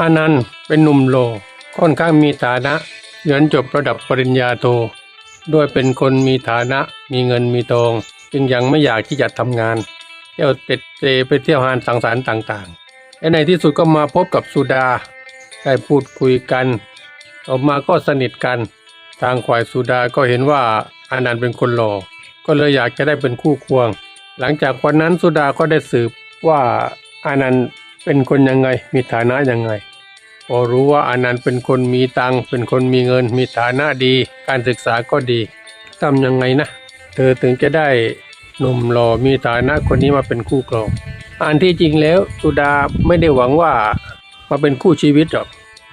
อานันต์เป็นหนุ่มโลค่อนข้างมีฐานะเรียนจบระดับปริญญาโทด้วยเป็นคนมีฐานะมีเงินมีทอง จึงยังไม่อยากที่จะทำงานเที่ยวเต็ดเตไปเที่ยวหานสังสรรค์ต่างๆและในที่สุดก็มาพบกับสุดาได้พูดคุยกันต่อมาก็สนิทกัน ทางฝ่ายสุดาก็เห็นว่าอานันต์เป็นคนหล่อก็เลยอยากจะได้เป็นคู่ควง หลังจากวันนั้นสุดาก็ได้สืบว่าอานันต์เป็นคนยังไงมีฐานะยังไง พอรู้ว่าอานันต์เป็นคนมีตังเป็นคนมีเงินมีฐานะดี การศึกษาก็ดีทำยังไงนะ เธอถึงจะได้หนุ่มหล่อมีฐานะคนนี้มาเป็นคู่ครองอันที่จริงแล้วสุดาไม่ได้หวังว่ามาเป็นคู่ชีวิตหรอก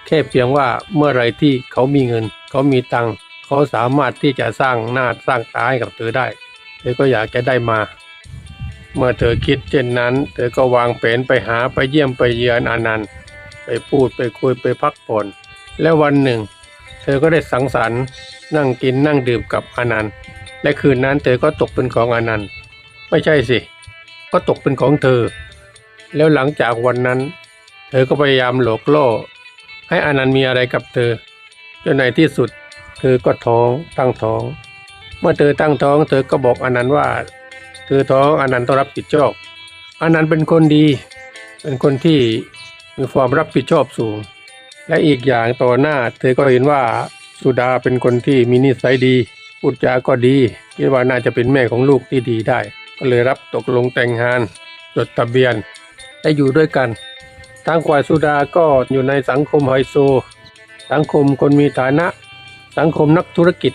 แค่เพียงว่าเมื่อไรที่เขามีเงิน เขามีตังเขาสามารถที่จะสร้างหน้าสร้างตาให้กับเธอได้ เธอก็อยากจะได้มา เมื่อเธอคิดเช่นนั้น เธอก็วางแผนไปหาไปเยี่ยมไปเยือนอนันต์ ไปพูดไปคุยไปพักผ่อน แล้ววันหนึ่ง เธอก็ได้สังสรรค์นั่งกินนั่งดื่มกับอนันต์ และคืนนั้นเธอก็ตกเป็นของอนันต์ ไม่ใช่สิ ก็ตกเป็นของเธอ แล้วหลังจากวันนั้น เธอก็พยายามหลอกล่อให้อนันต์มีอะไรกับเธอจนในที่สุด เธอก็ท้องตั้งท้อง เมื่อเธอตั้งท้อง เธอก็บอกอนันต์ว่า เธอท้องอนันต์ต้องรับผิดชอบอนันต์เป็นคนดี เป็นคนที่ มีความรับผิดชอบสูง และอีกอย่างต่อหน้า เธอก็เห็นว่าสุดาเป็นคนที่มีนิสัยดีพูดจาก็ดีคิดว่าน่าจะเป็นแม่ของลูกที่ดีได้ ก็เลยรับตกลงแต่งงาน จดทะเบียนและอยู่ด้วยกันทางฝ่ายสุดาก็อยู่ในสังคมไฮโซ สังคมคนมีฐานะ สังคมนักธุรกิจ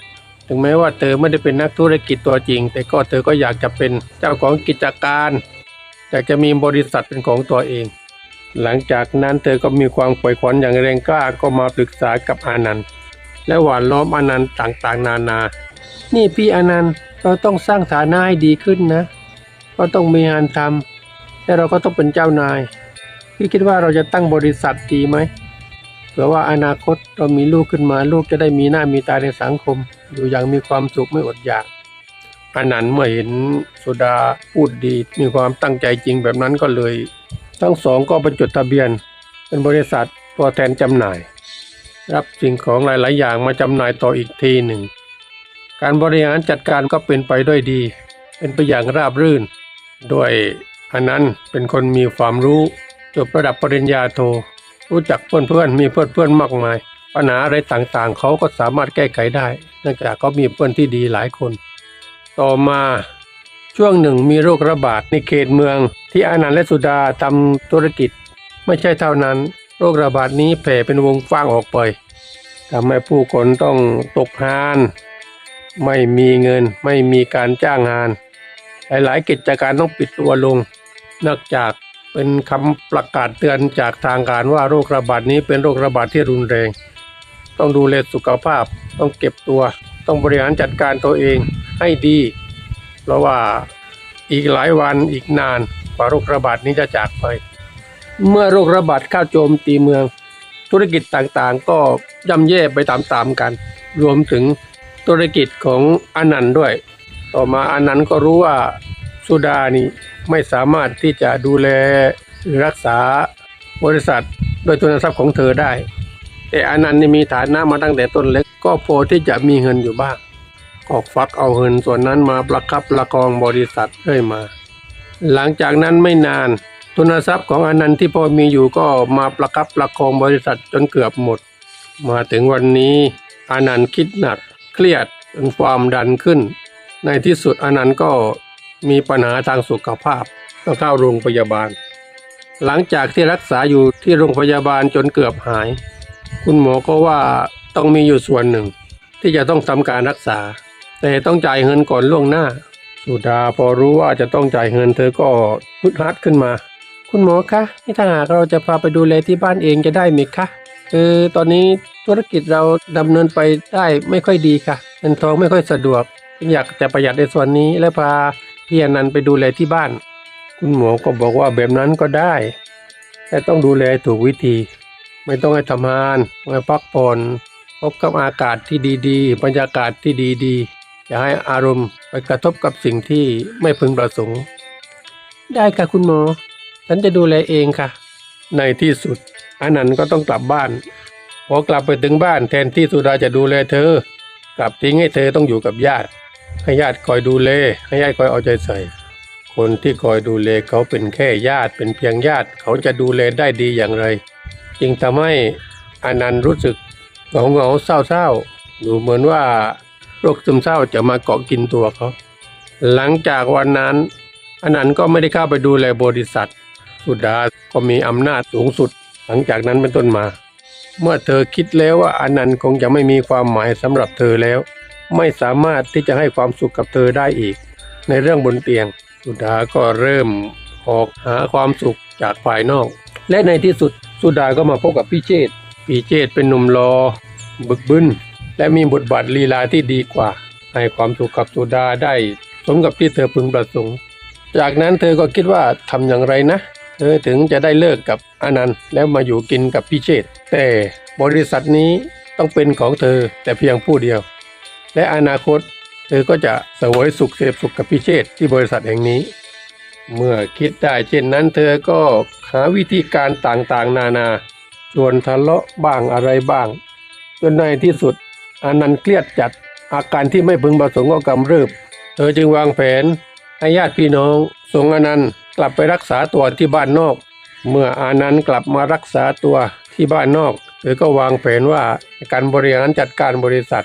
ถึงแม้ว่าเธอไม่ได้เป็นนักธุรกิจตัวจริง แต่ก็เธอก็อยากจะเป็นเจ้าของกิจการอยากจะมีบริษัทเป็นของตัวเอง หลังจากนั้นเธอก็มีความใฝ่ฝันอย่างแรงกล้าก็มาปรึกษากับอานันต์และหวานล้อมอานันต์ต่างๆ นานา นี่พี่อานันต์เราต้องสร้างฐานะให้ดีขึ้นนะเราต้องมีงานทำและเราก็ต้องเป็นเจ้านาย พี่คิดว่าเราจะตั้งบริษัทดีไหมเผื่อว่าอนาคตเรามีลูกขึ้นมาลูกจะได้มีหน้ามีตาในสังคม อยู่อย่างมีความสุขไม่อดอยากอานันต์เมื่อเห็นสุดาพูดดีมีความตั้งใจจริงแบบนั้นก็เลย ทั้งสองก็ไปจดทะเบียน เป็นบริษัทตัวแทนจำหน่าย รับสิ่งของหลาย ๆ อย่างมาจำหน่ายต่ออีกทีหนึ่ง การบริหารจัดการก็เป็นไปด้วยดี เป็นไปอย่างราบรื่น ด้วยอันนั้นเป็นคนมีความรู้จบระดับปริญญาโท รู้จักเพื่อน ๆ มีเพื่อน ๆ มากมาย ปัญหาอะไรต่าง ๆ เขาก็สามารถแก้ไขได้เนื่องจากเขามีเพื่อนที่ดีหลายคน ต่อมา ช่วงหนึ่งมีโรคระบาดในเขตเมือง ที่อานันต์และสุดาทำธุรกิจ ไม่ใช่เท่านั้น โรคระบาดนี้แผ่เป็นวงกว้างออกไปทำให้ผู้คนต้องตกงาน ไม่มีเงินไม่มีการจ้างงาน หลายๆ กิจการต้องปิดตัวลงเนื่องจากเป็นคำประกาศเตือนจากทางการว่าโรคระบาดนี้เป็นโรคระบาดที่รุนแรง ต้องดูแลสุขภาพ ต้องเก็บตัว ต้องบริหารจัดการตัวเองให้ดี เพราะว่าอีกหลายวันอีกนานกว่าโรคระบาดนี้จะจากไป เมื่อโรคระบาดเข้าโจมตีเมือง ธุรกิจต่างๆ ก็ย่ำแย่ไปตามๆกัน รวมถึงธุรกิจของอนันต์ด้วย ต่อมาอนันต์ก็รู้ว่าสุดานี่ไม่สามารถที่จะดูแลหรือรักษาบริษัทโดยทุนทรัพย์ของเธอได้ แต่อนันต์นี่มีฐานะมาตั้งแต่ต้นเล็กก็พอที่จะมีเงินอยู่บ้าง ออกฟักเอาเงินส่วนนั้นมาประคับประคองบริษัทเรื่อยมา หลังจากนั้นไม่นานทุนทรัพย์ของอนันต์ที่พอมีอยู่ก็มาประคับประคองบริษัทจนเกือบหมด มาถึงวันนี้อนันต์คิดหนักเครียดจนความดันขึ้น ในที่สุดอนันต์ก็มีปัญหาทางสุขภาพต้องเข้าโรงพยาบาล หลังจากที่รักษาอยู่ที่โรงพยาบาลจนเกือบหาย คุณหมอก็ว่าต้องมีอยู่ส่วนหนึ่ง ที่จะต้องทำการรักษา แต่ต้องจ่ายเงินก่อนล่วงหน้า สุดาพอรู้ว่าจะต้องจ่ายเงินเธอก็พุดฮัดขึ้นมา คุณหมอคะนี่ถ้าหากเราจะพาไปดูแลที่บ้านเองจะได้ไหมคะคือตอนนี้ธุรกิจเราดำเนินไปได้ไม่ค่อยดีค่ะเงินทองไม่ค่อยสะดวกจึงอยากจะประหยัดในส่วนนี้และพาพี่อนันต์ไปดูแลที่บ้าน คุณหมอก็บอกว่าแบบนั้นก็ได้ แต่ต้องดูแลถูกวิธี ไม่ต้องให้ทำงานไม่พักผ่อนพบกับอากาศที่ดีๆ บรรยากาศที่ดีๆ อย่าให้อารมณ์ไปกระทบกับสิ่งที่ไม่พึงประสงค์ ได้ค่ะคุณหมอ ฉันจะดูแลเองค่ะ ในที่สุดอนันต์ก็ต้องกลับบ้าน พอกลับไปถึงบ้านแทนที่สุดาจะดูแลเธอ กลับทิ้งให้เธอต้องอยู่กับญาติ ให้ญาติคอยดูแล ให้ญาติคอยเอาใจใส่ คนที่คอยดูแลเขาเป็นแค่ญาติเป็นเพียงญาติ เขาจะดูแลได้ดีอย่างไร จึงทำให้อนันต์รู้สึกเหงาเหงาๆเศร้าเศร้าๆดูเหมือนว่า โรคซึมเศร้าจะมาเกาะกินตัวเขา หลังจากวันนั้นอนันต์ก็ไม่ได้เข้าไปดูแลบริษัท สุดาก็มีอำนาจสูงสุด หลังจากนั้นเป็นต้นมา เมื่อเธอคิดแล้วว่าอนันต์คงจะไม่มีความหมายสำหรับเธอแล้ว ไม่สามารถที่จะให้ความสุขกับเธอได้อีก ในเรื่องบนเตียง สุดาก็เริ่มออกหาความสุขจากภายนอก และในที่สุดสุดาก็มาพบกับพี่เจตพี่เจตเป็นหนุ่มรอ บึกบึน และมีบทบาทลีลาที่ดีกว่า ให้ความสุขกับสุดาได้สมกับที่เธอพึงประสงค์จากนั้นเธอก็คิดว่าทำอย่างไรนะ เธอถึงจะได้เลิกกับอนันต์แล้วมาอยู่กินกับพี่เชษแต่บริษัทนี้ต้องเป็นของเธอแต่เพียงผู้เดียว และอนาคต เธอก็จะสวยสุขเสพสุขกับพี่เชษที่บริษัทแห่งนี้ เมื่อคิดได้เช่นนั้น เธอก็หาวิธีการต่างๆ นานาชวนทะเลาะบ้างอะไรบ้าง จนในที่สุด อนันต์เครียดจัดอาการที่ไม่พึงประสงค์ก็กำเริบ เธอจึงวางแผนให้ญาติพี่น้องส่งอนันต์กลับไปรักษาตัวที่บ้านนอก เมื่ออานันต์กลับมารักษาตัวที่บ้านนอกเธอก็วางแผนว่าการบริหารจัดการบริษัท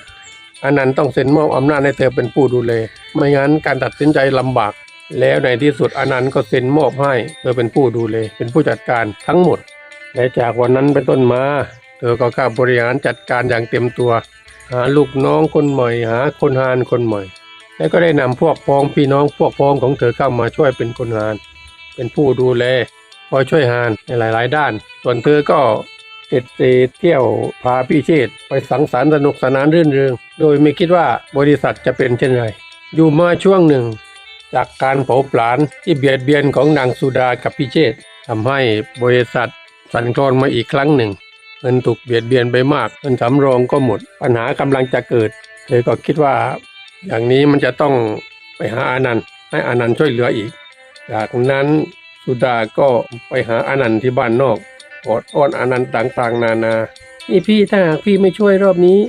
อานันต์ต้องเซ็นมอบอำนาจให้เธอเป็นผู้ดูแลไม่งั้นการตัดสินใจลำบาก แล้วในที่สุดอานันต์ก็เซ็นมอบให้เธอเป็นผู้ดูแลเป็นผู้จัดการทั้งหมดและจากวันนั้นเป็นต้นมา เธอก็เข้าบริหารจัดการอย่างเต็มตัว หาลูกน้องคนใหม่ หาคนหานคนใหม่ และก็ได้นำพวกพ้องพี่น้องพวกพ้องของเธอเข้ามาช่วยเป็นคนหาน เป็นผู้ดูแลคอยช่วยหานในหลาย ๆ ด้าน ส่วนเธอก็เต็ดเตเที่ยวพาพี่เชษไปสังสรรค์สนุกสนานรื่นเริงโดยไม่คิดว่าบริษัทจะเป็นเช่นไรอยู่มาช่วงหนึ่ง จากการเผาผลาญที่เบียดเบียนของนางสุดากับพี่เชษทำให้บริษัทสั่นคลอนมาอีกครั้งหนึ่ง งินถูกเบียดเบียนไปมากเงินสำรองก็หมด ปัญหากำลังจะเกิดเธอก็คิดว่า อย่างนี้มันจะต้องไปหาอานันต์ให้อานันต์ช่วยเหลืออีก จากนั้นสุดาก็ไปหาอานันต์ที่บ้านนอกอดอ้อนอานันต์ต่างๆ นานานี่พี่ถ้าหากพี่ไม่ช่วยรอบนี้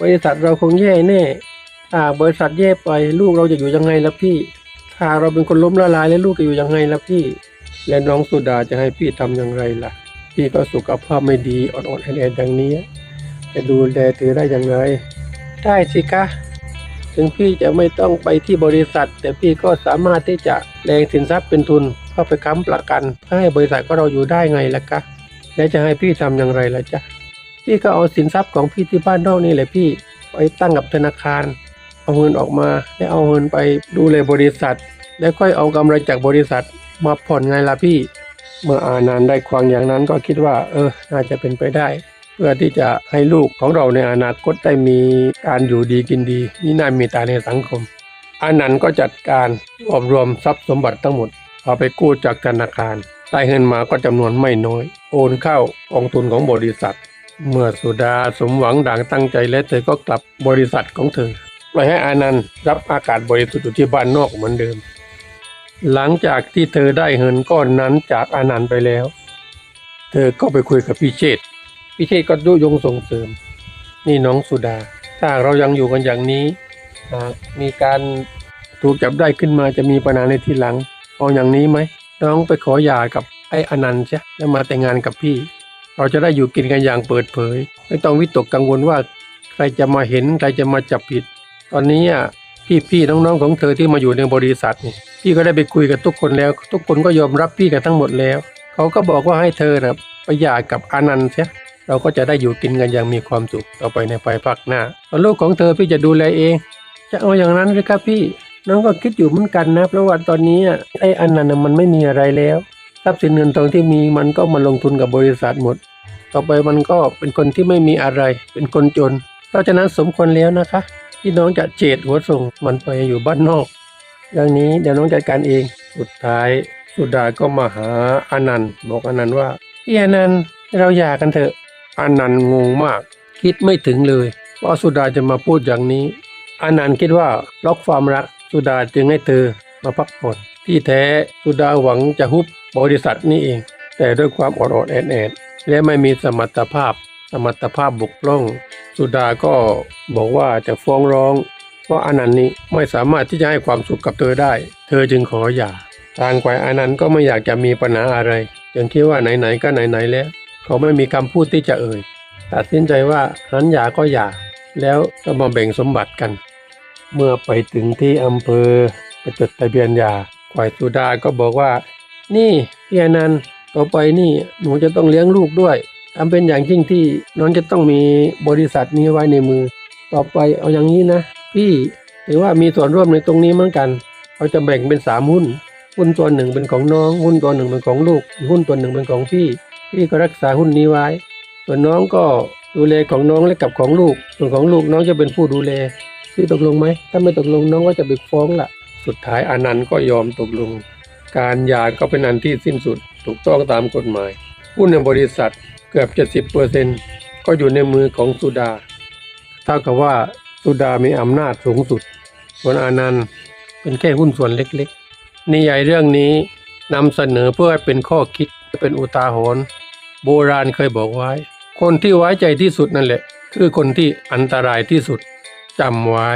บริษัทเราคงแย่แน่ถ้าบริษัทแย่ไปลูกเราจะอยู่ยังไงล่ะพี่ ถ้าเราเป็นคนล้มละลายแล้วลูกจะอยู่ยังไงล่ะพี่ และน้องสุดาจะให้พี่ทำอย่างไรล่ะ พี่ก็สุขภาพไม่ดีอ่อนๆแอดๆอย่างนี้ จะดูแลเธอได้อย่างไร ได้สิคะถึงพี่จะไม่ต้องไปที่บริษัท แต่พี่ก็สามารถที่จะแรงสินทรัพย์เป็นทุนเข้าไปค้ำประกันเพื่อให้บริษัทของเราอยู่ได้ไงล่ะคะและจะให้พี่ทำอย่างไรล่ะจ๊ะพี่ก็เอาสินทรัพย์ของพี่ที่บ้านนอกนี่แหละพี่ไปตั้งกับธนาคาร เอาเงินออกมาแล้วเอาเงินไปดูแลบริษัท แล้วค่อยเอากำไรจากบริษัทมาผ่อนไงล่ะพี่ เมื่ออานานได้ความอย่างนั้นก็คิดว่า เออ น่าจะเป็นไปได้ เพื่อที่จะให้ลูกของเราในอนาคตได้มีการอยู่ดีกินดีมีหน้ามีตาในสังคม อานันต์ก็จัดการรวบรวมทรัพย์สมบัติทั้งหมดเอาไปกู้จากธนาคารได้เงินมาก็จำนวนไม่น้อย โอนเข้ากองทุนของบริษัท เมื่อสุดาสมหวังดังตั้งใจและเธอก็กลับบริษัทของเธอปล่อยให้อานันต์รับอากาศบริสุทธิ์อยู่ที่บ้านนอกเหมือนเดิม หลังจากที่เธอได้เงินก้อนนั้นจากอานันต์ไปแล้ว เธอก็ไปคุยกับพี่เชษพี่เชษก็ยุยงส่งเสริม นี่น้องสุดา ถ้าเรายังอยู่กันอย่างนี้หากมีการถูกจับได้ขึ้นมาจะมีปัญหาในทีหลังเอาอย่างนี้ไหมน้องไปขอหย่ากับไอ้อนันต์ใช่แล้วมาแต่งงานกับพี่ เราจะได้อยู่กินกันอย่างเปิดเผย ไม่ต้องวิตกกังวลว่า ใครจะมาเห็นใครจะมาจับผิด ตอนนี้อะ พี่ๆน้องๆของเธอที่มาอยู่ในบริษัทนี่พี่ก็ได้ไปคุยกับทุกคนแล้ว ทุกคนก็ยอมรับพี่กันทั้งหมดแล้ว เขาก็บอกว่าให้เธอนะไปหย่ากับอนันต์เสียเราก็จะได้อยู่กินกันอย่างมีความสุขต่อไปในภายภาคหน้าส่วนลูกของเธอพี่จะดูแลเอง จะเอาอย่างนั้นหรือครับพี่ น้องก็คิดอยู่เหมือนกันนะเพราะว่าตอนนี้ไอ้อันนั้นน่ะมันไม่มีอะไรแล้วทรัพย์สินเงินทองที่มีมันก็มาลงทุนกับบริษัทหมด ต่อไปมันก็เป็นคนที่ไม่มีอะไร เป็นคนจน เพราะฉะนั้นสมควรแล้วนะคะ ที่น้องจะเจดหัวส่งมันไปอยู่บ้านนอกอย่างนี้เดี๋ยวน้องจัดการเอง สุดท้ายสุดาก็มาหาอานันต์บอกอานันต์ว่าพี่อานันต์เราหย่ากันเถอะอานันต์งงมาก คิดไม่ถึงเลยว่าสุดาจะมาพูดอย่างนี้อานันต์คิดว่าล็อกความรักสุดาจึงให้เธอมาพักผ่อนที่แท้สุดาหวังจะฮุบบริษัทนี่เอง แต่ด้วยความอดอดแอดแอดและไม่มีสมรรถภาพ สมรรถภาพบกพร่อง สุดาก็บอกว่าจะฟ้องร้องเพราะอนันต์นี้ไม่สามารถที่จะให้ความสุขกับเธอได้ เธอจึงขอหย่า ทางฝ่ายอนันต์ก็ไม่อยากจะมีปัญหาอะไรจึงคิดว่าไหนๆก็ไหนๆแล้ว เขาไม่มีคำพูดที่จะเอ่ย ตัดสินใจว่าหันหย่าก็หย่า แล้วก็มาแบ่งสมบัติกัน เมื่อไปถึงที่อำเภอไปจดทะเบียนหย่าฝ่ายสุดาก็บอกว่า นี่พี่อนันต์ต่อไปนี่หนูจะต้องเลี้ยงลูกด้วย ทำเป็นอย่างยิ่งที่น้องจะต้องมีบริษัทนี้ไว้ในมือ ต่อไปเอาอย่างนี้นะ พี่ถือว่ามีส่วนร่วมในตรงนี้เหมือนกัน เราจะแบ่งเป็นสามหุ้น หุ้นตัวหนึ่งเป็นของน้อง หุ้นตัวหนึ่งเป็นของลูก อีกหุ้นตัวหนึ่งเป็นของพี่ พี่ก็รักษาหุ้นนี้ไว้ ส่วนน้องก็ดูแลของน้องและกับของลูก ส่วนของลูกน้องจะเป็นผู้ดูแลพี่ตกลงไหม ถ้าไม่ตกลงน้องก็จะไปฟ้องละสุดท้ายอนันต์ก็ยอมตกลง การหย่าก็เป็นอันที่สิ้นสุด ถูกต้องตามกฎหมาย หุ้นในบริษัท กือบ 70%ก็อยู่ในมือของสุดา เท่ากับว่าสุดามีอำนาจสูงสุด ส่วนอานันต์เป็นแค่หุ้นส่วนเล็กๆ นิยายเรื่องนี้นำเสนอเพื่อให้เป็นข้อคิดเป็นอุทาหรณ์โบราณเคยบอกไว้ คนที่ไว้ใจที่สุดนั่นแหละ คือคนที่อันตรายที่สุดจำไว้